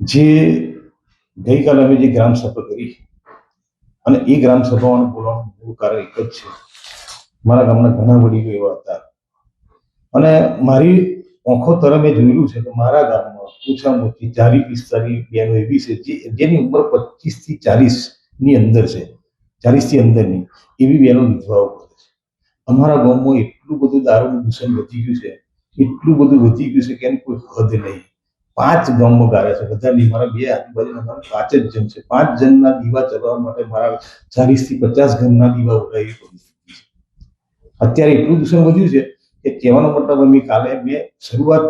જે ગઈકાલે અમે જે ગ્રામ સભા કરી અને એ ગ્રામ સભામાં બોલવાનું મૂળ કારણ એક જ છે. મારા ગામના ઘણા વડીલો એવા હતા. અને મારી આંખો તરફ મેં જોયેલું છે કે મારા ગામમાં ઓછામાં ઓછી ચાલીસ પિસ્તાલીસ બહેનો એવી છે જે, જેની ઉંમર પચીસથી ચાલીસની અંદર છે. ચાલીસથી અંદરની એવી બહેનો વિધવાઓ કરે છે. અમારા ગામમાં એટલું બધું દારૂનું દૂષણ વધી ગયું છે, એટલું બધું વધી ગયું છે કે એની કોઈ હદ નહીં. પાંચ ગામમાં ગાળ્યા છે. બધાની મારા બે આજુબાજુના ગામ પાંચ જ જણ છે. પાંચ જણના દીવા ચલાવવા માટે મારા ચાલીસથી પચાસ ગમના દીવા ઉડાવી છે અત્યારે એટલું દૂષણ વધ્યું છે કે કહેવાનો મતલબ અમે કાલે મેં શરૂઆત,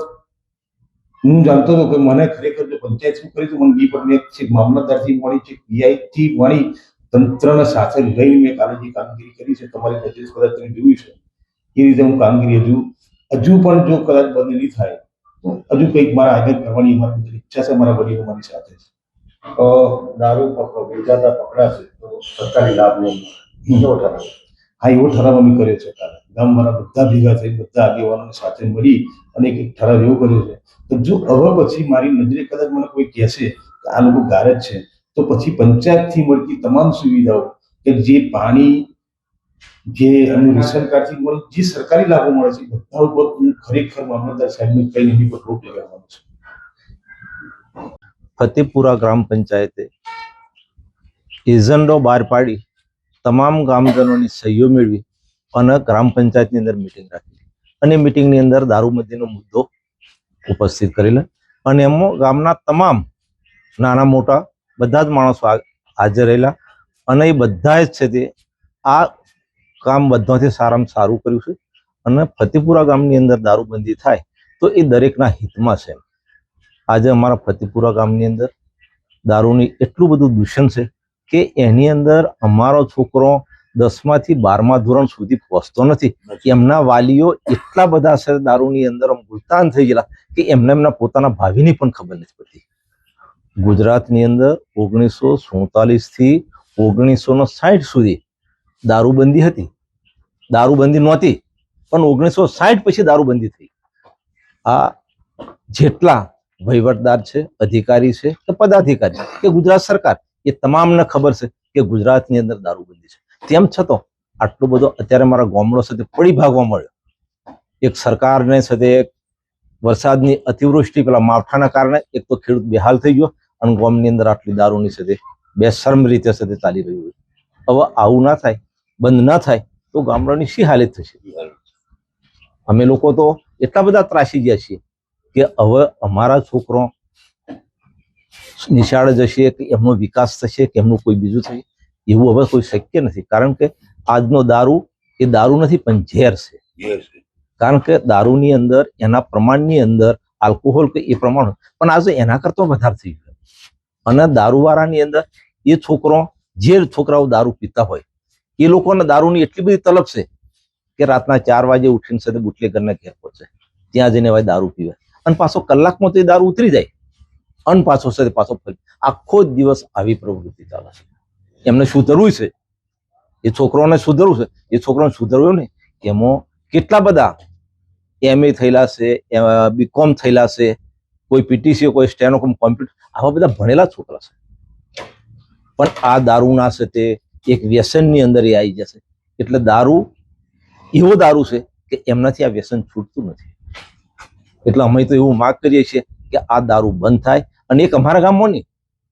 હું જાણતો હતો કે મને ખરેખર જો પંચાયત શું કરી મને બી પણ મેં મામલતદારથી મળી છે પીઆઈ થી મળી, તંત્રને સાથે લઈને મેં કાલે જે કામગીરી કરી છે, તમારી નજર કદાચ તમે જોયું છે. એ રીતે હું કામગીરી હજુ હજુ પણ જો કદાચ બંધ નહીં થાય હજુ કંઈક મારા આગળ કરવાની મારી ઈચ્છા છે મારા વડીલો મારી સાથે છે. દારૂ વેચાતા પકડાશે તો સરકારી લાભ નહીં એવો ઠરાવ? હા એવો ઠરાવ અમે કર્યો છે ગામ ગામવાળા બધા ભેગા થઈ બધા આગેવાનોને સાથે મળી અને એક એક ઠરાવ એવો કર્યો છે. તો જો હવે પછી મારી નજરે કદાચ મને કોઈ કહેશે કે આ લોકો ગારે જ છે તો પછી પંચાયતથી મળતી તમામ સુવિધાઓ કે જે પાણી જે અમને રેશન કાર્ડથી મળે, જે સરકારી લાભો મળે છે બધા ઉપર ખરેખર મામલતદાર સાહેબને કહીને એની પર રોક લગાવવાનો છું. ફતેપુરા ગ્રામ પંચાયતે એજન્ડો બહાર પાડી તમામ ગામજનોની સહીઓ મેળવી અને ગ્રામ પંચાયતની અંદર મિટિંગ રાખી. અને મિટિંગની અંદર દારૂબંધીનો મુદ્દો ઉપસ્થિત કરેલા. અને એમાં ગામના તમામ નાના મોટા બધા જ માણસો હાજર રહેલા. અને એ બધા જ છે તે આ કામ બધાથી સારામાં સારું કર્યું છે અને ફતેપુરા ગામની અંદર દારૂબંધી થાય તો એ દરેકના હિતમાં છે. આજે અમારા ફતેપુરા ગામની અંદર દારૂની એટલું બધું દૂષણ છે કે એની અંદર અમારો છોકરો દસમાથી બારમા ધોરણ સુધી પહોંચતો નથી. એમના વાલીઓ એટલા બધા છે દારૂની અંદર ગુલતાન થઈ ગયેલા કે એમને એમના પોતાના ભાવિની પણ ખબર નથી પડતી. ગુજરાતની અંદર ઓગણીસો સુડતાલીસથી ઓગણીસો સાઠ સુધી દારૂબંધી હતી. દારૂબંધી નહોતી, પણ ઓગણીસો સાહીઠ પછી દારૂબંધી થઈ. આ જેટલા વહીવટદાર છે, અધિકારી છે કે પદાધિકારી કે ગુજરાત સરકાર, એ તમામને ખબર છે કે ગુજરાતની અંદર દારૂબંધી છે. તેમ છતાં આટલો બધો અત્યારે મારા ગામડો સાથે પડી ભાગવા મળ્યો. એક સરકારને સાથે વરસાદની અતિવૃષ્ટિ, પેલા માવઠાના કારણે એક તો ખેડૂત બેહાલ થઈ ગયો અને ગામની અંદર આટલી દારૂની સાથે બેશરમ રીતે સાથે ચાલી રહ્યું હવે આવું ના થાય બંધ ના થાય તો ગામડાની શી હાલત થશે? અમે લોકો તો એટલા બધા ત્રાસી ગયા છીએ કે હવે અમારા છોકરો નિશાળ જશે કે એમનો વિકાસ થશે કે એમનું કોઈ બીજું થશે એવું હવે કોઈ શક્ય નથી. કારણ કે આજનો દારૂ એ દારૂ નથી પણ ઝેર છે. કારણ કે દારૂની અંદર એના પ્રમાણની અંદર આલ્કોહોલ કે એ પ્રમાણ. પણ આજે એના કરતો વધારે થઈ ગયો. અને દારૂવાળાની અંદર એ છોકરો જે છોકરાઓ દારૂ પીતા હોય એ લોકોને દારૂની એટલી બધી તલબ છે કે રાતના ચાર વાગે ઉઠીને સાથે બુટલેગરના ઘેર પહોંચે. ત્યાં જઈને ભાઈ દારૂ પીવે. અને પાછો કલાકમાં તે દારૂ ઉતરી જાય. અને પાછો સાથે પાછો ફરી. આખો દિવસ આવી પ્રવૃત્તિ ચાલે છે. એમને સુધરવું છે. એ છોકરોને સુધરવું છે. એ છોકરોને સુધરવું ને એમાં કેટલા બધા એમએ થયેલા છે બીકોમ થયેલા છે, કોઈ પીટીસી કોઈ સ્ટેનો કોમ્પ્યુટર આવા બધા ભણેલા છોકરા છે. પણ આ દારૂના છે તે એક વ્યસનની અંદર એ આવી જશે. એટલે દારૂ એવો દારૂ છે કે એમનાથી આ વ્યસન છૂટતું નથી. એટલે અમે તો એવું માગ કરીએ છીએ કે આ દારૂ બંધ થાય અને એક અમારા ગામમાં નહીં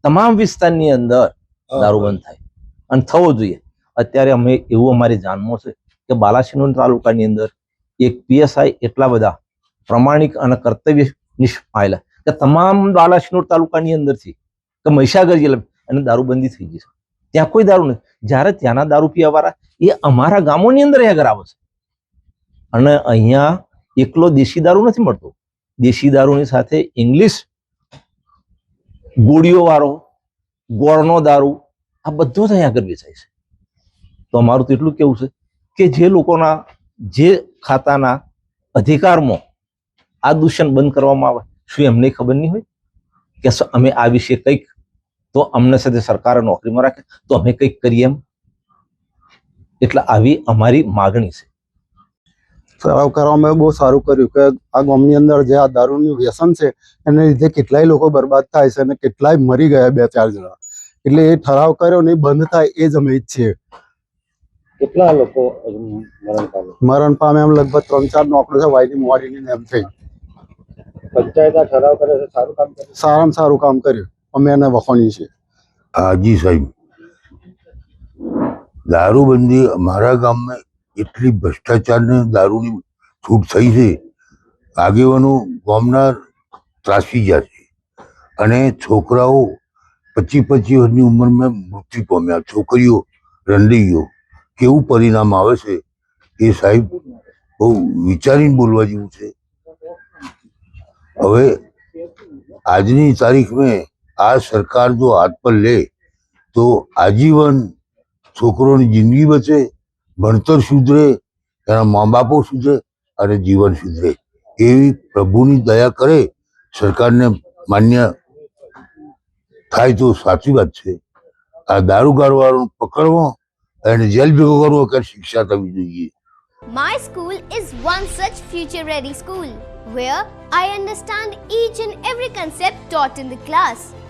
તમામ વિસ્તારની અંદર દારૂ બંધ થાય. અને થવો જોઈએ. અત્યારે અમે એવું અમારી જાણમાં છે કે બાલાસિનોર તાલુકાની અંદર એક પીએસઆઈ એટલા બધા પ્રમાણિક અને કર્તવ્ય નિષ્ઠ આવેલા કે તમામ બાલાસિનોર તાલુકાની અંદરથી કે મહીસાગર જિલ્લા અને દારૂબંધી થઈ ગઈ છે. ત્યાં કોઈ દારૂ નથી. જ્યારે ત્યાંના દારૂ પીવાવાળા એ અમારા ગામોની અંદર આગળ આવે છે. અને અહીંયા એકલો દેશી દારૂ નથી મળતો. દેશી દારૂની સાથે ઇંગ્લિશ ગોળીઓ વાળો ગોળનો દારૂ, આ બધો જ અહીંયા આગળ વેચાય છે. તો અમારું તો એટલું કેવું છે કે જે લોકોના, જે ખાતાના અધિકારમાં આ દૂષણ બંધ કરવામાં આવે, શું એમને ખબર નહીં હોય? કે અમે આ વિશે કંઈક તો અમને સાથે સરકારે નોકરીમાં રાખે તો અમે કંઈક કરીએ એમ. એટલે આવી અમારી માગણી છે. ઠરાવ કરવામાં બહુ સારું કર્યું કે આ ગામની અંદર જે આ દારૂનું વ્યસન છે એને લીધે કેટલાય લોકો બરબાદ થાય છે અને કેટલાય મરી ગયા બે ચાર જણા. એટલે એ ઠરાવ કર્યો ને બંધ થાય એ જ અમે ઈચ્છીએ. કેટલા લોકો મરણ પામે મરણ પામે એમ લગભગ ત્રણ ચાર નોકરો છે વાયની મોડીની ને એમ થઈ. પંચાયત આ ઠરાવ કરે છે સારું કામ કર્યું? સારામાં સારું કામ કર્યું. અમે એને વખાણી છીએ હાજી સાહેબ. દારૂબંધી અમારા ગામમાં એટલી ભ્રષ્ટાચારને દારૂની છૂટ થઈ છે. આગેવાનો ગામના ત્રાસી ગયા છે. અને છોકરાઓ પચીસ પચીસ વર્ષની ઉંમરમાં મૃત્યુ પામ્યા. છોકરીઓ રંડાઈઓ કેવું પરિણામ આવે છે એ સાહેબ બહુ વિચારીને બોલવા જેવું છે. હવે આજની તારીખમાં આ સરકાર જો હાથ પર લે, તો આજીવન છોકરોની જિંદગી બચે, ભણતર સુધરે, એના મા બાપો સુધરે અને જીવન સુધરે. એવી પ્રભુની દયા કરે, સરકારને માન્ય થાય તો સાચી વાત છે. આ દારૂ વાળો પકડવો અને જેલ ભેગો કરવો કે શિક્ષા થવી જોઈએ. My school is one such future ready school, where I understand each and every concept taught in the class.